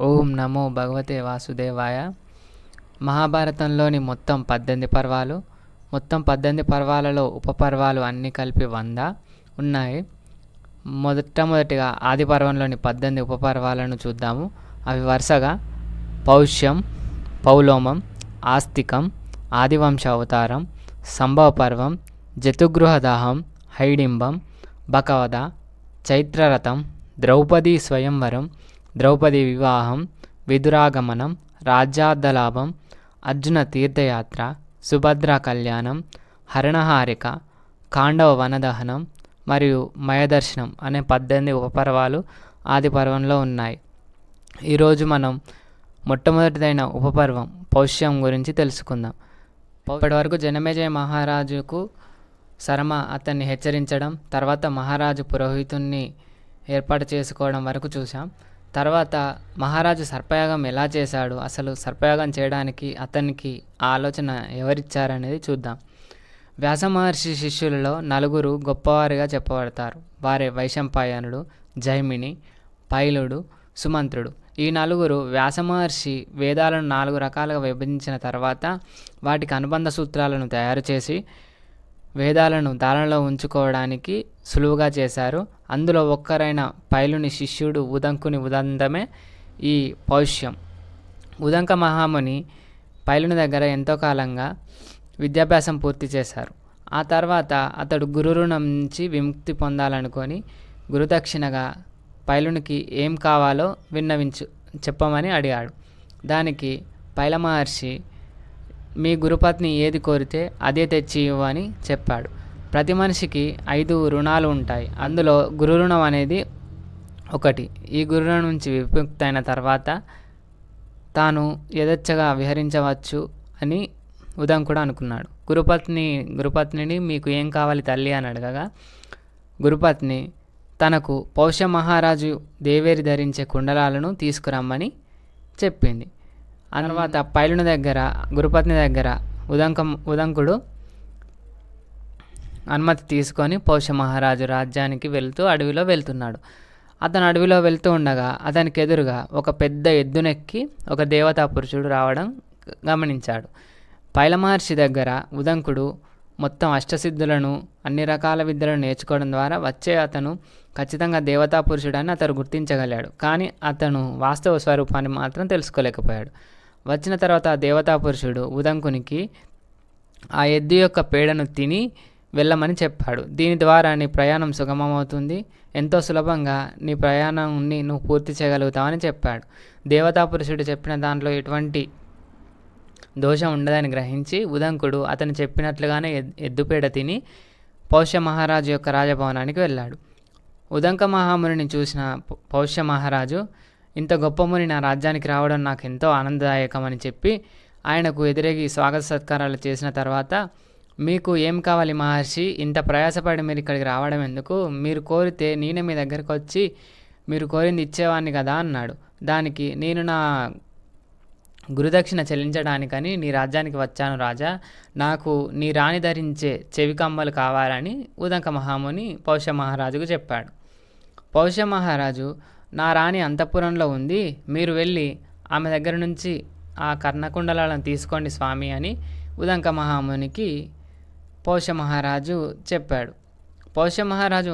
ఓం నమో భగవతే వాసుదేవాయ. మహాభారతంలోని మొత్తం పద్దెనిమిది పర్వాలు మొత్తం పద్దెనిమిది పర్వాలలో ఉపపర్వాలు అన్నీ కలిపి వంద ఉన్నాయి. మొదటమొదటిగా ఆది పర్వంలోని పద్దెనిమిది ఉపపర్వాలను చూద్దాము. అవి వరుసగా పౌష్యం పౌలోమం ఆస్తికం ఆదివంశ అవతారం సంభవ పర్వం జతుగృహదాహం హైడింబం బకవద చైత్రరథం ద్రౌపదీ స్వయంవరం ద్రౌపది వివాహం విదురాగమనం రాజ్యార్థలాభం అర్జున తీర్థయాత్ర సుభద్ర కళ్యాణం హరణహారిక కాండవ వనదహనం మరియు మయదర్శనం అనే పద్దెనిమిది ఉపపర్వాలు ఆది పర్వంలో ఉన్నాయి. ఈరోజు మనం మొట్టమొదటిదైన ఉపపర్వం పౌష్యం గురించి తెలుసుకుందాం. ఇప్పటి వరకు జనమేజయ మహారాజుకు శర్మ అతన్ని హెచ్చరించడం తర్వాత మహారాజు పురోహితుణ్ణి ఏర్పాటు చేసుకోవడం వరకు చూసాం తర్వాత మహారాజు సర్పయాగం ఎలా చేశాడు? అసలు సర్పయాగం చేయడానికి అతనికి ఆ ఆలోచన ఎవరిచ్చారనేది చూద్దాం. వ్యాస మహర్షి శిష్యులలో నలుగురు గొప్పవారిగా చెప్పబడతారు. వారే వైశంపాయనుడు జైమిని పైలుడు సుమంత్రుడు. ఈ నలుగురు వ్యాస మహర్షి వేదాలను నాలుగు రకాలుగా విభజించిన తర్వాత వాటికి అనుబంధ సూత్రాలను తయారు చేసి వేదాలను ధారణలో ఉంచుకోవడానికి సులువుగా చేశారు. అందులో ఒక్కరైన పైలుని శిష్యుడు ఉదంకుని ఉదంతమే ఈ పౌష్యం. ఉదంక మహాముని పైలుని దగ్గర ఎంతో కాలంగా విద్యాభ్యాసం పూర్తి చేశారు. ఆ తర్వాత అతడు గురురుణం నుంచి విముక్తి పొందాలనుకొని గురుదక్షిణగా పైలునికి ఏం కావాలో విన్నవించు చెప్పమని అడిగాడు. దానికి పైల మహర్షి మీ గురుపత్ని ఏది కోరితే అదే తెచ్చి ఇవ్వని చెప్పాడు. ప్రతి మనిషికి ఐదు రుణాలు ఉంటాయి. అందులో గురు రుణం అనేది ఒకటి. ఈ గురు నుంచి విముక్తైన తర్వాత తాను యథేచ్ఛగా విహరించవచ్చు అని ఉదం కూడా అనుకున్నాడు. గురుపత్ని గురుపత్నిని మీకు ఏం కావాలి తల్లి అని అడగగా గురుపత్ని తనకు పౌష్య మహారాజు దేవేరి ధరించే కుండలాలను తీసుకురమ్మని చెప్పింది. ఆ తర్వాత పైలుని దగ్గర గురుపత్ని దగ్గర ఉదంకం ఉదంకుడు అనుమతి తీసుకొని పౌష మహారాజు రాజ్యానికి వెళ్తూ అడవిలో వెళ్తున్నాడు. అతను అడవిలో వెళ్తూ ఉండగా అతనికి ఎదురుగా ఒక పెద్ద ఎద్దునెక్కి ఒక దేవతా పురుషుడు రావడం గమనించాడు. పైల మహర్షి దగ్గర ఉదంకుడు మొత్తం అష్టసిద్ధులను అన్ని రకాల విద్యలను నేర్చుకోవడం ద్వారా వచ్చే అతను ఖచ్చితంగా దేవతా పురుషుడని అతను గుర్తించగలిగాడు. కానీ అతను వాస్తవ స్వరూపాన్ని మాత్రం తెలుసుకోలేకపోయాడు. వచ్చిన తర్వాత దేవతాపురుషుడు దేవతా పురుషుడు ఉదంకునికి ఆ ఎద్దు యొక్క పేడను తిని వెళ్ళమని చెప్పాడు. దీని ద్వారా నీ ప్రయాణం సుగమమవుతుంది. ఎంతో సులభంగా నీ ప్రయాణాన్ని నువ్వు పూర్తి చేయగలుగుతావని చెప్పాడు. దేవతా పురుషుడు చెప్పిన దాంట్లో ఎటువంటి దోషం ఉండదని గ్రహించి ఉదంకుడు అతను చెప్పినట్లుగానే ఎద్దుపేడ తిని పౌష్య మహారాజు యొక్క రాజభవనానికి వెళ్ళాడు. ఉదంక మహామునిని చూసిన పౌష్య మహారాజు ఇంత గొప్ప ముని నా రాజ్యానికి రావడం నాకు ఎంతో ఆనందదాయకమని చెప్పి ఆయనకు ఎదురేగి స్వాగత సత్కారాలు చేసిన తర్వాత మీకు ఏం కావాలి మహర్షి? ఇంత ప్రయాసపడి మీరు ఇక్కడికి రావడం ఎందుకు? మీరు కోరితే నేనే మీ దగ్గరకు వచ్చి మీరు కోరింది ఇచ్చేవాడిని కదా అన్నాడు. దానికి నేను నా గురుదక్షిణ చెల్లించడానికని నీ రాజ్యానికి వచ్చాను రాజా. నాకు నీ రాణి ధరించే చెవి కమ్మలు కావాలని ఉదంక మహాముని పౌష మహారాజుకు చెప్పాడు. పౌష మహారాజు నా రాణి అంతఃపురంలో ఉంది. మీరు వెళ్ళి ఆమె దగ్గర నుంచి ఆ కర్ణకుండలాలను తీసుకోండి స్వామి అని ఉదంక మహామునికి పౌష మహారాజు చెప్పాడు. పౌష మహారాజు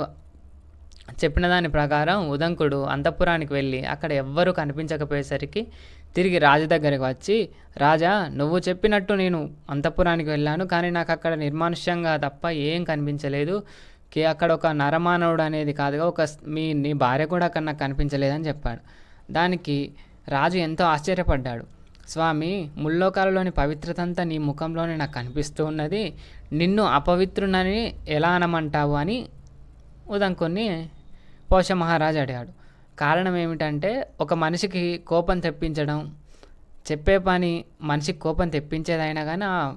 చెప్పిన దాని ప్రకారం ఉదంకుడు అంతఃపురానికి వెళ్ళి అక్కడ ఎవ్వరూ కనిపించకపోయేసరికి తిరిగి రాజు దగ్గరికి వచ్చి రాజా నువ్వు చెప్పినట్టు నేను అంతఃపురానికి వెళ్ళాను కానీ నాకు అక్కడ నిర్మానుష్యంగా తప్ప ఏం కనిపించలేదు. కి అక్కడ ఒక నరమానవుడు అనేది కాదుగా ఒక మీ నీ భార్య కూడా అక్కడ నాకు కనిపించలేదని చెప్పాడు. దానికి రాజు ఎంతో ఆశ్చర్యపడ్డాడు. స్వామి ముల్లోకాలలోని పవిత్రత అంతా నీ ముఖంలోనే నాకు కనిపిస్తూ ఉన్నది. నిన్ను అపవిత్రునని ఎలా అనమంటావు? అని ఉదంకుని పౌష మహారాజు అడిగాడు. కారణం ఏమిటంటే ఒక మనిషికి కోపం తెప్పించడం చెప్పే పని మనిషికి కోపం తెప్పించేదైనా కానీ ఆ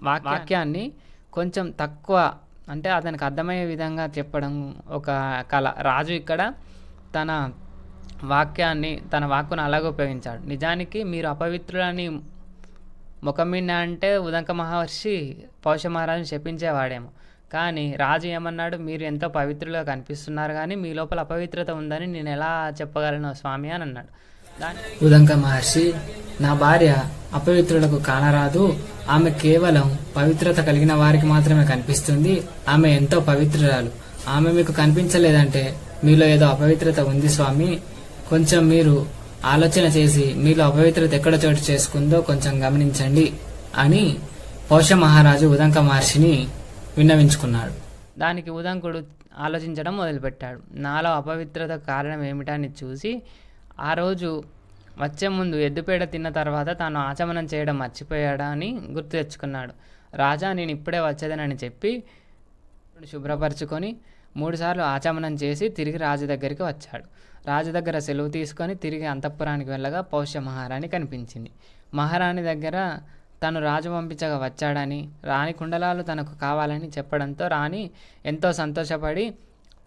వాక్- వాక్యాన్ని కొంచెం తక్కువ అంటే అతనికి అర్థమయ్యే విధంగా చెప్పడం ఒక కళ. రాజు ఇక్కడ తన వాక్యాన్ని తన వాక్కును అలాగే ఉపయోగించాడు. నిజానికి మీరు అపవిత్రులని ముఖం మీద అంటే ఉదంక మహర్షి పౌష మహారాజుని శపించేవాడేమో. కానీ రాజు ఏమన్నాడు? మీరు ఎంతో పవిత్రులుగా కనిపిస్తున్నారు కానీ మీ లోపల అపవిత్రత ఉందని నేను ఎలా చెప్పగలను స్వామి అని అన్నాడు. ఉదంక మహర్షి నా భార్య అపవిత్రులకు కానరాదు. ఆమె కేవలం పవిత్రత కలిగిన వారికి మాత్రమే కనిపిస్తుంది. ఆమె ఎంతో పవిత్రురాలు. ఆమె మీకు కనిపించలేదంటే మీలో ఏదో అపవిత్రత ఉంది స్వామి. కొంచెం మీరు ఆలోచన చేసి మీలో అపవిత్రత ఎక్కడ చోటు చేసుకుందో కొంచెం గమనించండి అని పౌష మహారాజు ఉదంక మహర్షిని విన్నవించుకున్నాడు. దానికి ఉదంకుడు ఆలోచించడం మొదలుపెట్టాడు. నాలో అపవిత్రత కారణం ఏమిటని చూసి ఆ రోజు వచ్చే ముందు ఎద్దుపేడ తిన్న తర్వాత తాను ఆచమనం చేయడం మర్చిపోయాడా అని గుర్తు తెచ్చుకున్నాడు. రాజా నేను ఇప్పుడే వచ్చేదనని చెప్పి శుభ్రపరచుకొని మూడుసార్లు ఆచమనం చేసి తిరిగి రాజు దగ్గరికి వచ్చాడు. రాజు దగ్గర సెలవు తీసుకొని తిరిగి అంతఃపురానికి వెళ్ళగా పౌష్య మహారాణి కనిపించింది. మహారాణి దగ్గర తను రాజు పంపించగా వచ్చాడని రాణి కుండలాలు తనకు కావాలని చెప్పడంతో రాణి ఎంతో సంతోషపడి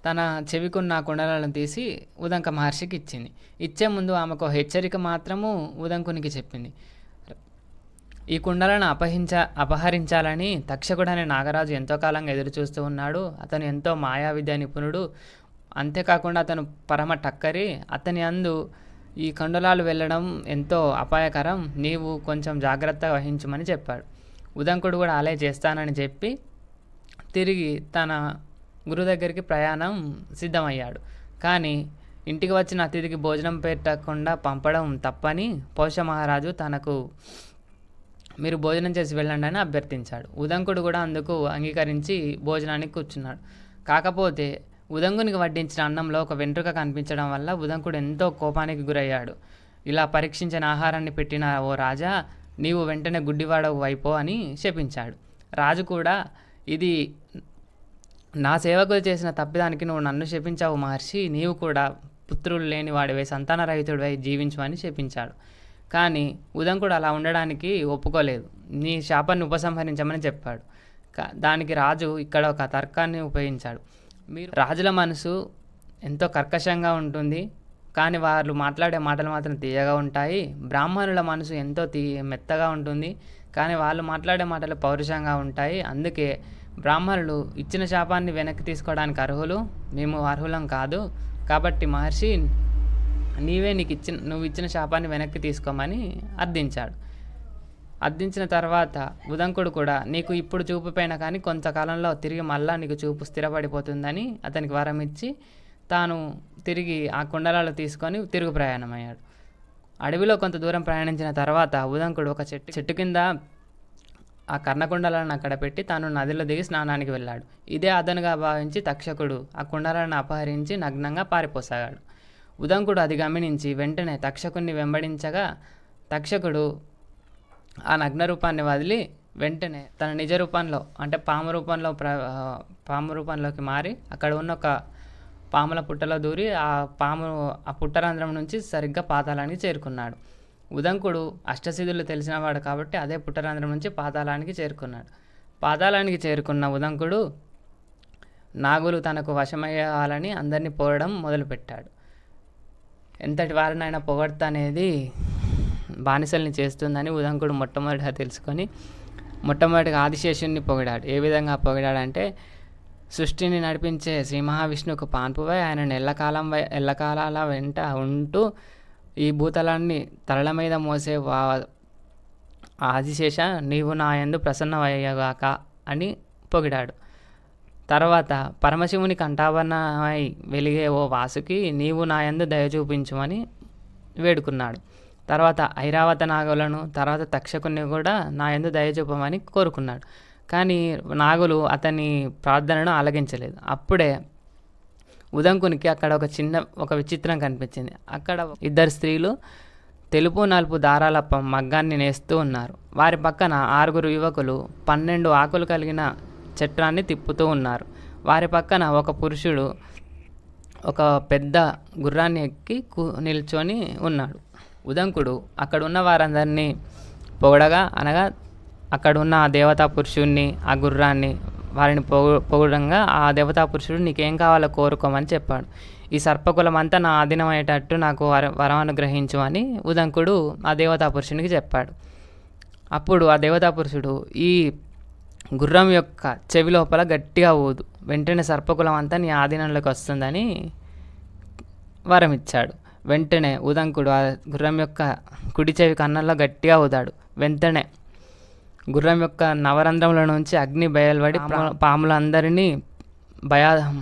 తన చెవికున్న కుండలను తీసి ఉదంక మహర్షికి ఇచ్చింది. ఇచ్చే ముందు ఆమెకు హెచ్చరిక మాత్రము ఉదంకునికి చెప్పింది. ఈ కుండలను అపహించ అపహరించాలని తక్షకుడు అనే నాగరాజు ఎంతో కాలంగా ఎదురు చూస్తూ ఉన్నాడు. అతను ఎంతో మాయా విద్య నిపుణుడు. అంతేకాకుండా అతను పరమ టక్కరి. అతని అందు ఈ కండలాలు వెళ్ళడం ఎంతో అపాయకరం. నీవు కొంచెం జాగ్రత్త వహించమని చెప్పాడు. ఉదంకుడు కూడా అలాగే చేస్తానని చెప్పి తిరిగి తన గురు దగ్గరికి ప్రయాణం సిద్ధమయ్యాడు. కానీ ఇంటికి వచ్చిన అతిథికి భోజనం పెట్టకుండా పంపడం తప్పని పౌష మహారాజు తనకు మీరు భోజనం చేసి వెళ్ళండి అని అభ్యర్థించాడు. ఉదంకుడు కూడా అందుకు అంగీకరించి భోజనానికి కూర్చున్నాడు. కాకపోతే ఉదంకునికి వడ్డించిన అన్నంలో ఒక వెంట్రుక కనిపించడం వల్ల ఉదంకుడు ఎంతో కోపానికి గురయ్యాడు. ఇలా పరీక్షించిన ఆహారాన్ని పెట్టిన ఓ రాజా నీవు వెంటనే గుడ్డివాడవు వైపో అని శపించాడు. రాజు కూడా ఇది నా సేవకులు చేసిన తప్పిదానికి నువ్వు నన్ను శపించావు మహర్షి. నీవు కూడా పుత్రులు లేని వాడివై సంతానరహితుడివై జీవించమని శపించాడు. కానీ ఉదంకుడు అలా ఉండడానికి ఒప్పుకోలేదు. నీ శాపాన్ని ఉపసంహరించమని చెప్పాడు. దానికి రాజు ఇక్కడ ఒక తర్కాన్ని ఉపయోగించాడు. మీరు రాజుల మనసు ఎంతో కర్కశంగా ఉంటుంది. కానీ వాళ్ళు మాట్లాడే మాటలు మాత్రం తీయగా ఉంటాయి. బ్రాహ్మణుల మనసు ఎంతో తీ మెత్తగా ఉంటుంది. కానీ వాళ్ళు మాట్లాడే మాటలు పౌరుషంగా ఉంటాయి. అందుకే బ్రాహ్మణులు ఇచ్చిన శాపాన్ని వెనక్కి తీసుకోవడానికి అర్హులు? మేము అర్హులం కాదు. కాబట్టి మహర్షి నీవే నీకు ఇచ్చిన నువ్వు ఇచ్చిన శాపాన్ని వెనక్కి తీసుకోమని అర్థించాడు. అర్థించిన తర్వాత ఉదంకుడు కూడా నీకు ఇప్పుడు చూపుపోయినా కానీ కొంతకాలంలో తిరిగి మళ్ళా నీకు చూపు స్థిరపడిపోతుందని అతనికి వరం ఇచ్చి తాను తిరిగి ఆ కుండలాలు తీసుకొని తిరుగు ప్రయాణమయ్యాడు. అడవిలో కొంత దూరం ప్రయాణించిన తర్వాత ఉదంకుడు ఒక చెట్టు చెట్టు కింద ఆ కర్ణకుండలను అక్కడ పెట్టి తాను నదిలో దిగి స్నానానికి వెళ్ళాడు. ఇదే అదనుగా భావించి తక్షకుడు ఆ కుండలను అపహరించి నగ్నంగా పారిపోసాగాడు. ఉదంకుడు అది గమనించి వెంటనే తక్షకుణ్ణి వెంబడించగా తక్షకుడు ఆ నగ్న రూపాన్ని వదిలి వెంటనే తన నిజ రూపంలో అంటే పాము రూపంలో ప్ర పాము రూపంలోకి మారి అక్కడ ఉన్న ఒక పాముల పుట్టలో దూరి ఆ పాము ఆ పుట్టరంధ్రం నుంచి సరిగ్గా పాతాళానికి చేరుకున్నాడు. ఉదంకుడు అష్టసిద్ధులు తెలిసినవాడు కాబట్టి అదే పుట్టరంధ్రం నుంచి పాతాళానికి చేరుకున్నాడు. పాతాళానికి చేరుకున్న ఉదంకుడు నాగులు తనకు వశమయ్యాలని అందరినీ పోరడం మొదలుపెట్టాడు. ఎంతటి వారినైనా పొగడ్త అనేది బానిసల్ని చేస్తుందని ఉదంకుడు మొట్టమొదటిగా తెలుసుకొని మొట్టమొదటిగా ఆదిశేషుణ్ణి పొగిడాడు. ఏ విధంగా పొగిడాడంటే సృష్టిని నడిపించే శ్రీ మహావిష్ణువుకు పాన్పువై ఆయన ఎల్లకాలం వై ఎల్లకాలాల వెంట ఉంటూ ఈ భూతలాన్ని తరల మీద మోసే వా ఆదిశేష నీవు నా యందు ప్రసన్నమయ్యగాక అని పొగిడాడు. తర్వాత పరమశివుని కంఠాభరణమై వెలిగే ఓ వాసుకి నీవు నా యందు దయ చూపించుమని వేడుకున్నాడు. తర్వాత ఐరావత నాగులను తర్వాత తక్షకుని కూడా నా యందు దయ చూపమని కోరుకున్నాడు. కానీ నాగులు అతని ప్రార్థనను ఆలగించలేదు అప్పుడే ఉదంకునికి అక్కడ ఒక చిన్న ఒక విచిత్రం కనిపించింది. అక్కడ ఇద్దరు స్త్రీలు తెలుపు నలుపు దారాల మగ్గాన్ని నేస్తూ ఉన్నారు. వారి పక్కన ఆరుగురు యువకులు పన్నెండు ఆకులు కలిగిన చట్రాన్ని తిప్పుతూ ఉన్నారు. వారి పక్కన ఒక పురుషుడు ఒక పెద్ద గుర్రాన్ని ఎక్కి కూ నిల్చొని ఉన్నాడు. ఉదంకుడు అక్కడున్న వారందరినీ పొగడగా అనగా అక్కడున్న ఆ దేవతా పురుషుణ్ణి ఆ గుర్రాన్ని వారిని పొగు పొగడంగా ఆ దేవతా పురుషుడు నీకేం కావాలో కోరుకోమని చెప్పాడు. ఈ సర్పకులం అంతా నా ఆధీనమయ్యేటట్టు నాకు వర వరం అనుగ్రహించు అని ఉదంకుడు ఆ దేవతా పురుషునికి చెప్పాడు. అప్పుడు ఆ దేవతా పురుషుడు ఈ గుర్రం యొక్క చెవి లోపల గట్టిగా ఊదు. వెంటనే సర్పకులం అంతా నీ ఆధీనంలోకి వస్తుందని వరం ఇచ్చాడు వెంటనే ఉదంకుడు ఆ గుర్రం యొక్క కుడి చెవి కన్నంలో గట్టిగా ఊదాడు. వెంటనే గుర్రం యొక్క నవరంధ్రంలో నుంచి అగ్ని బయలుపడి పాము- పాములందరినీ భయా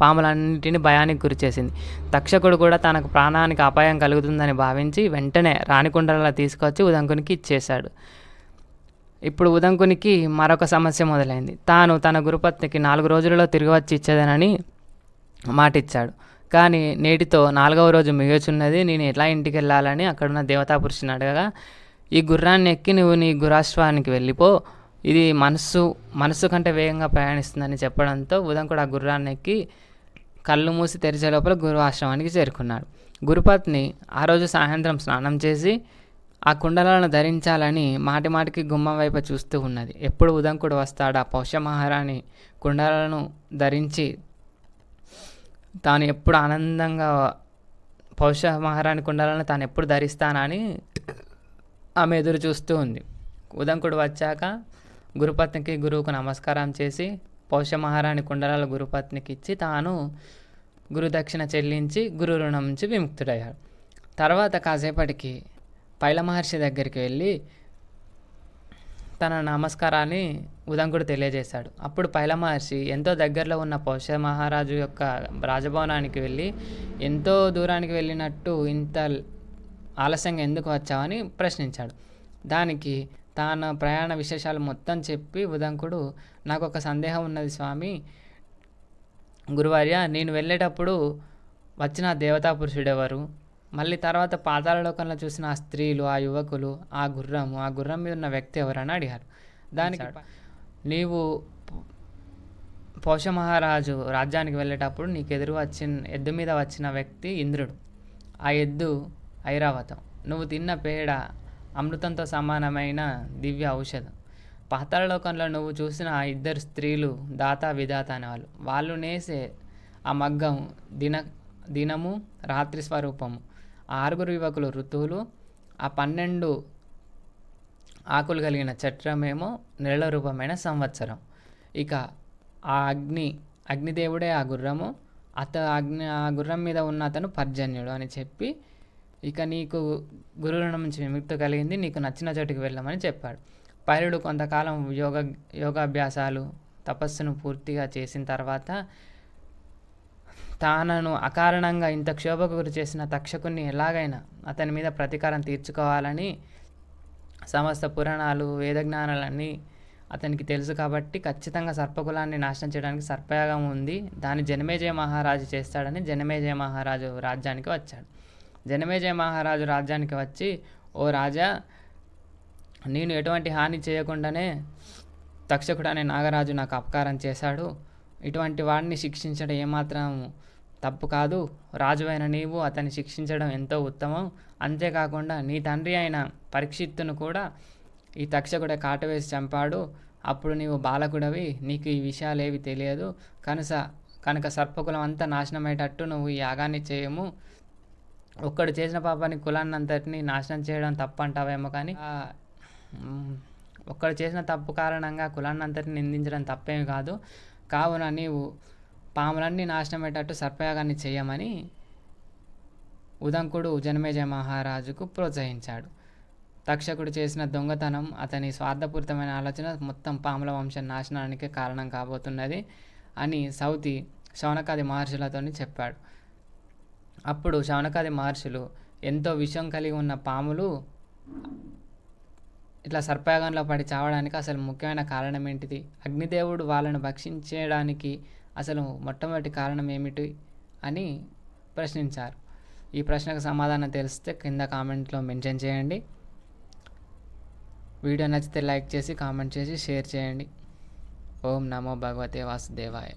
పాములన్నింటినీ భయానికి గురిచేసింది తక్షకుడు కూడా తనకు ప్రాణానికి అపాయం కలుగుతుందని భావించి వెంటనే రాణికుండలా తీసుకొచ్చి ఉదంకునికి ఇచ్చేశాడు. ఇప్పుడు ఉదంకునికి మరొక సమస్య మొదలైంది. తాను తన గురుపత్నికి నాలుగు రోజులలో తిరిగి వచ్చి ఇచ్చేదనని మాటిచ్చాడు. కానీ నేటితో నాలుగవ రోజు మిగుచున్నది నేను ఎట్లా ఇంటికి వెళ్ళాలని అక్కడున్న దేవతా పురుషుని అడగగా ఈ గుర్రాన్ని ఎక్కి నువ్వు నీ గురాశ్వానికి వెళ్ళిపో. ఇది మనస్సు మనస్సు కంటే వేగంగా ప్రయాణిస్తుందని చెప్పడంతో ఉదంకుడు ఆ గుర్రాన్ని ఎక్కి కళ్ళు మూసి తెరిచే లోపల గురు ఆశ్రమానికి చేరుకున్నాడు. గురుపత్ని ఆ రోజు సాయంత్రం స్నానం చేసి ఆ కుండలను ధరించాలని మాటి మాటికి గుమ్మం వైపు చూస్తూ ఉన్నది. ఎప్పుడు ఉదంకుడు వస్తాడు ఆ పౌషమహారాణి కుండలను ధరించి తాను ఎప్పుడు ఆనందంగా పౌష మహారాణి కుండలను తాను ఎప్పుడు ధరిస్తానని ఆమె ఎదురు చూస్తూ ఉంది. ఉదంకుడు వచ్చాక గురుపత్నికి గురువుకు నమస్కారం చేసి పౌష మహారాణి కుండలాల గురుపత్నికి ఇచ్చి తాను గురుదక్షిణ చెల్లించి గురు రుణం నుంచి విముక్తుడయ్యాడు. తర్వాత కాసేపటికి పైల మహర్షి దగ్గరికి వెళ్ళి తన నమస్కారాన్ని ఉదంకుడు తెలియజేశాడు. అప్పుడు పైల మహర్షి ఎంతో దగ్గరలో ఉన్న పౌష మహారాజు యొక్క రాజభవనానికి వెళ్ళి ఎంతో దూరానికి వెళ్ళినట్టు ఇంత ఆలస్యంగా ఎందుకు వచ్చావని ప్రశ్నించాడు. దానికి తన ప్రయాణ విశేషాలు మొత్తం చెప్పి ఉదంకుడు నాకు ఒక సందేహం ఉన్నది స్వామి. గురువర్య నేను వెళ్ళేటప్పుడు వచ్చిన దేవతా పురుషుడెవరు మళ్ళీ తర్వాత పాతాళలోకంలో చూసిన ఆ స్త్రీలు ఆ యువకులు ఆ గుర్రము ఆ గుర్రం మీద ఉన్న వ్యక్తి ఎవరని అడిగారు. దానికి నీవు పౌష మహారాజు రాజ్యానికి వెళ్ళేటప్పుడు నీకు ఎదురు వచ్చిన ఎద్దు మీద వచ్చిన వ్యక్తి ఇంద్రుడు. ఆ ఎద్దు ఐరావతం. నువ్వు తిన్న పేడ అమృతంతో సమానమైన దివ్య ఔషధం. పాతాళలోకంలో నువ్వు చూసిన ఆ ఇద్దరు స్త్రీలు దాత విధాత అనేవాళ్ళు వాళ్ళు. నేసే ఆ మగ్గం దిన దినము రాత్రి స్వరూపము. ఆరుగురు యువకులు ఋతువులు ఆ పన్నెండు ఆకులు కలిగిన చట్రమేమో నెల రూపమైన సంవత్సరం. ఇక ఆ అగ్ని అగ్నిదేవుడే ఆ గుర్రము. అత అగ్ని ఆ గుర్రం మీద ఉన్న అతను పర్జన్యుడు అని చెప్పి ఇక నీకు గురువుల నుంచి విముక్తి కలిగింది నీకు నచ్చిన చోటుకి వెళ్ళమని చెప్పాడు. పైరుడు కొంతకాలం యోగ యోగాభ్యాసాలు తపస్సును పూర్తిగా చేసిన తర్వాత తానను అకారణంగా ఇంత క్షోభకు గురి చేసిన తక్షకుని ఎలాగైనా అతని మీద ప్రతీకారం తీర్చుకోవాలని సమస్త పురాణాలు వేదజ్ఞానాలన్నీ అతనికి తెలుసు కాబట్టి ఖచ్చితంగా సర్పకులాన్ని నాశనం చేయడానికి సర్పయాగం ఉంది. దాన్ని జనమేజయ మహారాజు చేస్తాడని జనమేజయ మహారాజు రాజ్యానికి వచ్చాడు. జనమేజయ మహారాజు రాజ్యానికి వచ్చి ఓ రాజా నేను ఎటువంటి హాని చేయకుండానే తక్షకుడు అనే నాగరాజు నాకు అపకారం చేశాడు. ఇటువంటి వాడిని శిక్షించడం ఏమాత్రం తప్పు కాదు. రాజువైన నీవు అతన్ని శిక్షించడం ఎంతో ఉత్తమం. అంతేకాకుండా నీ తండ్రి అయిన పరీక్షిత్తును కూడా ఈ తక్షకుడే కాటవేసి చంపాడు. అప్పుడు నీవు బాలకుడవి. నీకు ఈ విషయాలు ఏవి తెలియదు. కనుస కనుక సర్పకులం అంతా నాశనమయ్యేటట్టు నువ్వు ఈ యాగాన్ని చేయము. ఒక్కడు చేసిన పాపాన్ని కులాన్నంతటిని నాశనం చేయడం తప్పు అంటావేమో కానీ ఒక్కడు చేసిన తప్పు కారణంగా కులాన్నంతటిని నిందించడం తప్పేమి కాదు. కావున నీవు పాములన్నీ నాశనమయ్యేటట్టు సర్పయాగాన్ని చేయమని ఉదంకుడు జనమేజయ మహారాజుకు ప్రోత్సహించాడు. తక్షకుడు చేసిన దొంగతనం అతని స్వార్థపూరితమైన ఆలోచన మొత్తం పాముల వంశ నాశనానికి కారణం కాబోతున్నది అని సౌతి శౌనకాది మహర్షులతో చెప్పాడు. అప్పుడు శౌనకాది మహర్షులు ఎంతో విషం కలిగి ఉన్న పాములు ఇట్లా సర్పయాగంలో పడి చావడానికి అసలు ముఖ్యమైన కారణం ఏంటిది? అగ్నిదేవుడు వాళ్ళను భక్షించడానికి అసలు మొట్టమొదటి కారణం ఏమిటి అని ప్రశ్నించారు. ఈ ప్రశ్నకు సమాధానం తెలిస్తే కింద కామెంట్లో మెన్షన్ చేయండి. వీడియో నచ్చితే లైక్ చేసి కామెంట్ చేసి షేర్ చేయండి. ఓం నమో భగవతే వాసుదేవాయ.